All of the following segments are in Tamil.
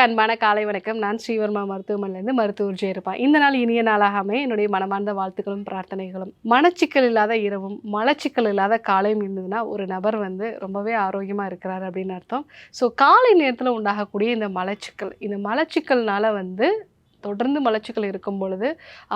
நேர்களுக்கு அன்பான காலை வணக்கம். நான் ஸ்ரீவர்மா மருத்துவமனையிலேருந்து மருத்துவர் ஜெயருப்பா இந்த நாள் இனிய நாளாகவே என்னுடைய மனமார்ந்த வாழ்த்துக்களும் பிரார்த்தனைகளும். மனச்சிக்கல் இல்லாத இரவும் மலச்சிக்கல் இல்லாத காலையும் இருந்ததுன்னா ஒரு நபர் வந்து ரொம்பவே ஆரோக்கியமாக இருக்கிறார் அப்படின்னு அர்த்தம். ஸோ காலை நேரத்தில் உண்டாகக்கூடிய இந்த மலச்சிக்கல் இந்த மலச்சிக்கல்னால வந்து தொடர்ந்து மலச்சிக்கல் இருக்கும் பொழுது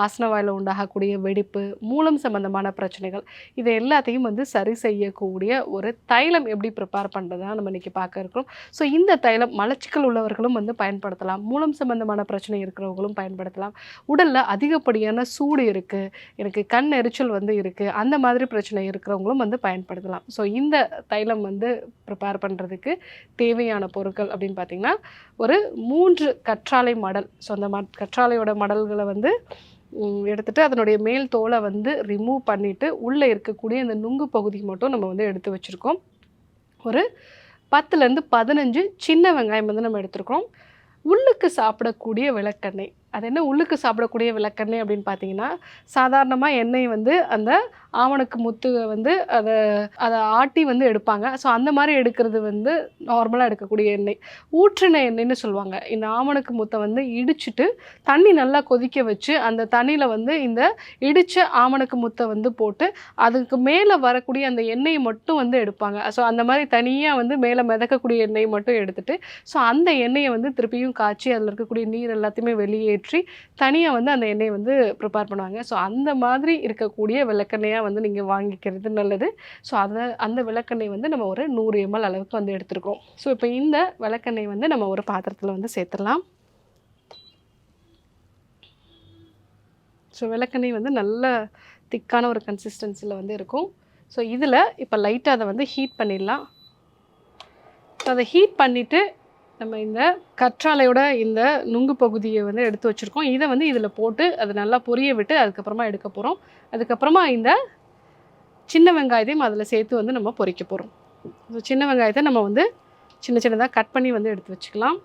ஆசனவாயில் உண்டாகக்கூடிய வெடிப்பு மூலம் சம்பந்தமான பிரச்சனைகள் இது எல்லாத்தையும் வந்து சரி செய்யக்கூடிய ஒரு தைலம் எப்படி ப்ரிப்பேர் பண்ணுறதா நம்ம இன்றைக்கி பார்க்க இருக்கிறோம். ஸோ இந்த தைலம் மலச்சிக்கல் உள்ளவர்களும் வந்து பயன்படுத்தலாம். மூலம் சம்பந்தமான பிரச்சனை இருக்கிறவங்களும் பயன்படுத்தலாம். உடலில் அதிகப்படியான சூடு இருக்குது எனக்கு கண் எரிச்சல் வந்து இருக்குது அந்த மாதிரி பிரச்சனை இருக்கிறவங்களும் வந்து பயன்படுத்தலாம். ஸோ இந்த தைலம் வந்து ப்ரிப்பேர் பண்ணுறதுக்கு தேவையான பொருட்கள் அப்படின்னு பார்த்திங்கன்னா ஒரு மூன்று கற்றாழை மடல் ஸோ அந்த கற்றாழையோட மடல்களை வந்து எடுத்துட்டு அதனுடைய மேல் தோலை வந்து ரிமூவ் பண்ணிவிட்டு உள்ளே இருக்கக்கூடிய அந்த நுங்கு பகுதி மட்டும் நம்ம வந்து எடுத்து வச்சுருக்கோம். ஒரு பத்துலேருந்து பதினஞ்சு சின்ன வெங்காயம் வந்து நம்ம எடுத்துருக்கோம் உள்ளுக்கு சாப்பிடக்கூடிய விளக்கெண்ணெய். அது என்ன? உள்ளுக்கு சாப்பிடக்கூடிய விளக்கெண்ணெய் அப்படின்னு பார்த்தீங்கன்னா சாதாரணமாக எண்ணெய் வந்து அந்த ஆவணக்கு முத்து வந்து அதை அதை ஆட்டி வந்து எடுப்பாங்க. ஸோ அந்த மாதிரி எடுக்கிறது வந்து நார்மலாக எடுக்கக்கூடிய எண்ணெய். ஊற்றின எண்ணெய்னு சொல்லுவாங்க. இந்த ஆவணக்கு முத்தை வந்து இடிச்சிட்டு தண்ணி நல்லா கொதிக்க வச்சு அந்த தண்ணியில் வந்து இந்த இடித்த ஆவணக்கு முத்தை வந்து போட்டு அதுக்கு மேலே வரக்கூடிய அந்த எண்ணெயை மட்டும் வந்து எடுப்பாங்க. ஸோ அந்த மாதிரி தனியாக வந்து மேலே மிதக்கக்கூடிய எண்ணெய் மட்டும் எடுத்துட்டு ஸோ அந்த எண்ணெயை வந்து திருப்பியும் காய்ச்சி அதில் இருக்கக்கூடிய நீர் எல்லாத்தையுமே வெளியேற்றி தனியாக வந்து அந்த எண்ணெயை வந்து ப்ரிப்பேர் பண்ணுவாங்க. ஸோ அந்த மாதிரி இருக்கக்கூடிய விளக்கெண்ணெயாக வந்து நீங்கள் வாங்கிக்கிறது நல்லது. ஸோ அதை அந்த விளக்கெண்ணெய் வந்து நம்ம ஒரு நூறு எம்எல் அளவுக்கு வந்து எடுத்துருக்கோம். ஸோ இப்போ இந்த விளக்கெண்ணெய் வந்து நம்ம ஒரு பாத்திரத்தில் வந்து சேர்த்துடலாம். ஸோ விளக்கெண்ணெய் வந்து நல்ல திக்கான ஒரு கன்சிஸ்டன்சியில் வந்து இருக்கும். ஸோ இதில் இப்போ லைட்டாக அதை வந்து ஹீட் பண்ணிடலாம். ஸோ அதை ஹீட் பண்ணிவிட்டு நம்ம இந்த கற்றாழையோட இந்த நுங்கு பகுதியை வந்து எடுத்து வச்சுருக்கோம். இதை வந்து இதில் போட்டு அதை நல்லா பொரிய விட்டு அதுக்கப்புறமா எடுக்க போகிறோம் அதுக்கப்புறமா இந்த சின்ன வெங்காயத்தையும் அதில் சேர்த்து வந்து நம்ம பொறிக்க போகிறோம் ஸோ சின்ன வெங்காயத்தை நம்ம வந்து சின்ன சின்னதாக கட் பண்ணி வந்து எடுத்து வச்சுக்கலாம்.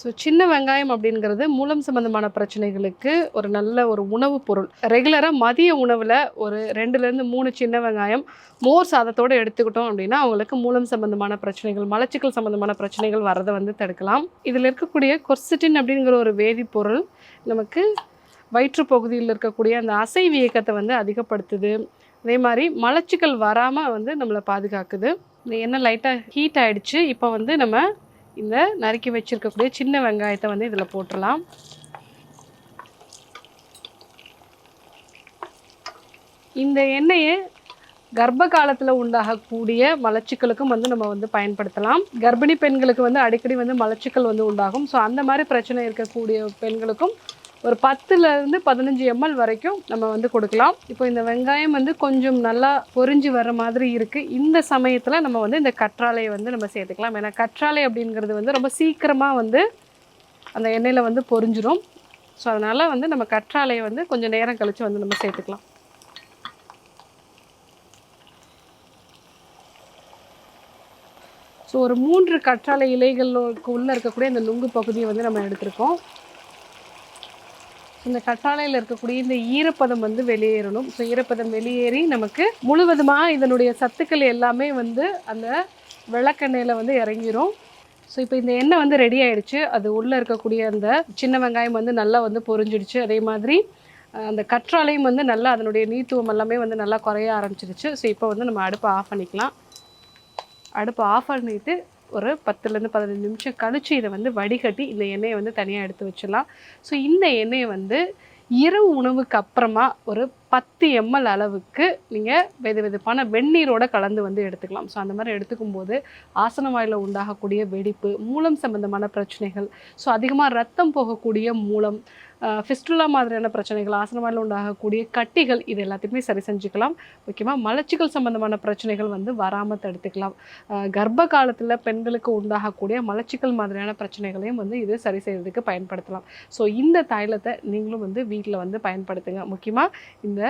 ஸோ சின்ன வெங்காயம் அப்படிங்கிறது மூலம் சம்மந்தமான பிரச்சனைகளுக்கு ஒரு நல்ல ஒரு உணவுப் பொருள். ரெகுலராக மதிய உணவில் ஒரு ரெண்டுலேருந்து மூணு சின்ன வெங்காயம் மோர் சாதத்தோடு எடுத்துக்கிட்டோம் அப்படின்னா அவங்களுக்கு மூலம் சம்மந்தமான பிரச்சனைகள் மலச்சிக்கல் சம்மந்தமான பிரச்சனைகள் வரதை வந்து தடுக்கலாம். இதில் இருக்கக்கூடிய கொர்சிட்டின் அப்படிங்கிற ஒரு வேதிப்பொருள் நமக்கு வயிற்று பகுதியில் இருக்கக்கூடிய அந்த அசைவு இயக்கத்தை வந்து அதிகப்படுத்துது. அதே மாதிரி மலச்சிக்கல் வராமல் வந்து நம்மளை பாதுகாக்குது. இந்த எண்ணெய் லைட்டாக ஹீட் ஆகிடுச்சு இப்போ வந்து நம்ம இந்த நறுக்கி வச்சிருக்கக்கூடிய சின்ன வெங்காயத்தை வந்து இதில் போட்டுடலாம். இந்த எண்ணெயை கர்ப்ப காலத்தில் உண்டாகக்கூடிய மலச்சிக்கலுக்கும் வந்து நம்ம வந்து பயன்படுத்தலாம். கர்ப்பிணி பெண்களுக்கு வந்து அடிக்கடி வந்து மலச்சிக்கல் வந்து உண்டாகும். ஸோ அந்த மாதிரி பிரச்சனை இருக்கக்கூடிய பெண்களுக்கும் ஒரு பத்துலேருந்து பதினஞ்சு எம்எல் வரைக்கும் நம்ம வந்து கொடுக்கலாம். இப்போ இந்த வெங்காயம் வந்து கொஞ்சம் நல்லா பொரிஞ்சு வர மாதிரி இருக்குது இந்த சமயத்தில் நம்ம வந்து இந்த கற்றாழையை வந்து நம்ம சேர்த்துக்கலாம். ஏன்னா கற்றாழை அப்படிங்கிறது வந்து ரொம்ப சீக்கிரமாக வந்து அந்த எண்ணெயில் வந்து பொரிஞ்சிரும் ஸோ அதனால் வந்து நம்ம கற்றாழையை வந்து கொஞ்சம் நேரம் கழித்து வந்து நம்ம சேர்த்துக்கலாம். ஸோ ஒரு மூன்று கற்றாழை இலைகளுக்கு உள்ளே இருக்கக்கூடிய அந்த நுங்கு பகுதியை வந்து நம்ம எடுத்திருக்கோம். இந்த கற்றாழையில் இருக்கக்கூடிய இந்த ஈரப்பதம் வந்து வெளியேறணும். ஸோ ஈரப்பதம் வெளியேறி நமக்கு முழுவதுமாக இதனுடைய சத்துக்கள் எல்லாமே வந்து அந்த விளக்கெண்ணெயில் வந்து இறங்கிரும். ஸோ இப்போ இந்த எண்ணெய் வந்து ரெடி ஆகிடுச்சு அது உள்ளே இருக்கக்கூடிய அந்த சின்ன வெங்காயம் வந்து நல்லா வந்து பொரிஞ்சிடுச்சு. அதே மாதிரி அந்த கற்றாழையும் வந்து நல்லா அதனுடைய நீத்துவம் எல்லாமே வந்து நல்லா குறைய ஆரம்பிச்சிருச்சு. ஸோ இப்போ வந்து நம்ம அடுப்பை ஆஃப் பண்ணிக்கலாம். அடுப்பை ஆஃப் பண்ணிவிட்டு ஒரு பத்துலேருந்து பதினஞ்சு நிமிஷம் கழித்து இதை வந்து வடிகட்டி இந்த எண்ணெயை வந்து தனியாக எடுத்து வச்சிடலாம். ஸோ இந்த எண்ணெயை வந்து இரவு உணவுக்கு அப்புறமா ஒரு பத்து எம்எல் அளவுக்கு நீங்கள் வெது வெதுப்பான வெந்நீரோட கலந்து வந்து எடுத்துக்கலாம். ஸோ அந்த மாதிரி எடுத்துக்கும் போது ஆசன வாயில் உண்டாகக்கூடிய வெடிப்பு மூலம் சம்பந்தமான பிரச்சனைகள் ஸோ அதிகமாக ரத்தம் போகக்கூடிய மூலம் ஃபிஸ்டுலா மாதிரியான பிரச்சனைகள் ஆசன உண்டாகக்கூடிய கட்டிகள் இது எல்லாத்தையுமே சரி செஞ்சுக்கலாம். முக்கியமாக மலச்சிக்கல் சம்பந்தமான பிரச்சனைகள் வந்து வராமல் தடுத்துக்கலாம். கர்ப்ப காலத்தில் பெண்களுக்கு உண்டாகக்கூடிய மலச்சிக்கல் மாதிரியான பிரச்சனைகளையும் வந்து இது சரி செய்கிறதுக்கு பயன்படுத்தலாம். ஸோ இந்த தைலத்தை நீங்களும் வந்து வீட்டில் வந்து பயன்படுத்துங்க. முக்கியமாக இந்த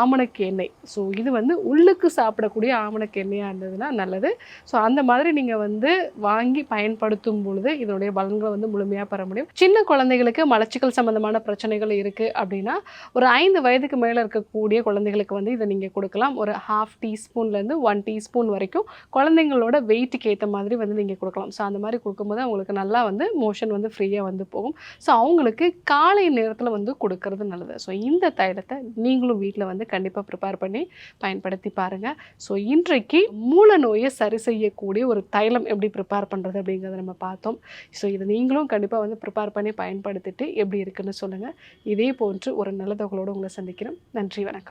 ஆமணக்கு எண்ணெய் ஸோ இது வந்து உள்ளுக்கு சாப்பிடக்கூடிய ஆமணக்கு எண்ணெயாக இருந்ததுன்னா நல்லது. ஸோ அந்த மாதிரி நீங்கள் வந்து வாங்கி பயன்படுத்தும் பொழுது இதனுடைய பலன்களை வந்து முழுமையாக பெற முடியும். சின்ன குழந்தைகளுக்கு மலச்சிக்கல் சம்மந்தமான பிரச்சனைகள் இருக்குது அப்படின்னா ஒரு ஐந்து வயதுக்கு மேலே இருக்கக்கூடிய குழந்தைகளுக்கு வந்து இதை நீங்கள் கொடுக்கலாம். ஒரு ஹாஃப் டீஸ்பூன்லேருந்து ஒன் டீஸ்பூன் வரைக்கும் குழந்தைங்களோட வெயிட்டுக்கு ஏற்ற மாதிரி வந்து நீங்கள் கொடுக்கலாம். ஸோ அந்த மாதிரி கொடுக்கும்போது அவங்களுக்கு நல்லா வந்து மோஷன் வந்து ஃப்ரீயாக வந்து போகும். ஸோ அவங்களுக்கு காலை நேரத்தில் வந்து கொடுக்கறது நல்லது. ஸோ இந்த தைலத்தை நீங்களும் வீட்டில் வந்து வந்து கண்டிப்பாக ப்ரிப்பேர் பண்ணி பயன்படுத்தி பாருங்கள் ஸோ இன்றைக்கு மூல நோயை சரி செய்யக்கூடிய ஒரு தைலம் எப்படி ப்ரிப்பேர் பண்ணுறது அப்படிங்கிறத நம்ம பார்த்தோம். ஸோ இதை நீங்களும் கண்டிப்பாக வந்து ப்ரிப்பேர் பண்ணி பயன்படுத்திட்டு எப்படி இருக்குன்னு சொல்லுங்கள் இதே போன்று ஒரு நல்ல தகவலோடு உங்களை சந்திக்கிறோம். நன்றி வணக்கம்.